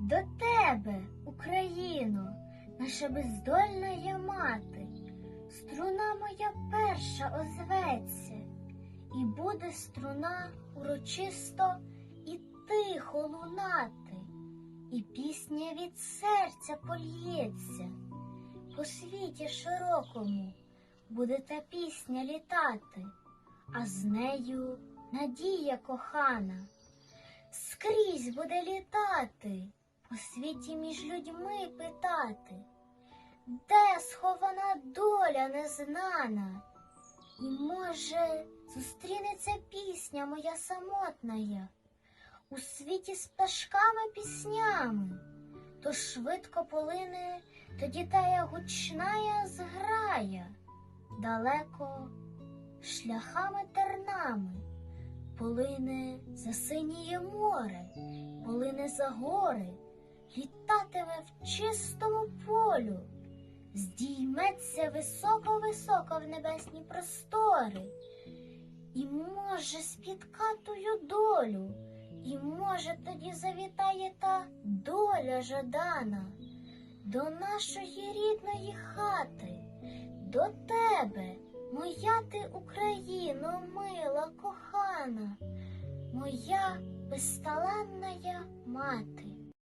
До тебе, Україно, наша бездольна я мати, струна моя перша озветься, і буде струна урочисто і тихо лунати, і пісня від серця польється, по світі широкому буде та пісня літати, а з нею надія кохана. Скрізь буде літати, по світі між людьми питати, де схована доля незнана, і, може, зустрінеться пісня моя самотная у світі з пташками піснями, то швидко полине тоді тая гучная зграя, далеко шляхами тернами. Полине за синіє море, полине за гори, літатиме в чистому полю, здійметься високо-високо в небесні простори, і може спіткатую долю, і може тоді завітає та доля жадана до нашої рідної хати, до тебе. Моя ти Україно, мила, кохана, моя безталанна мати.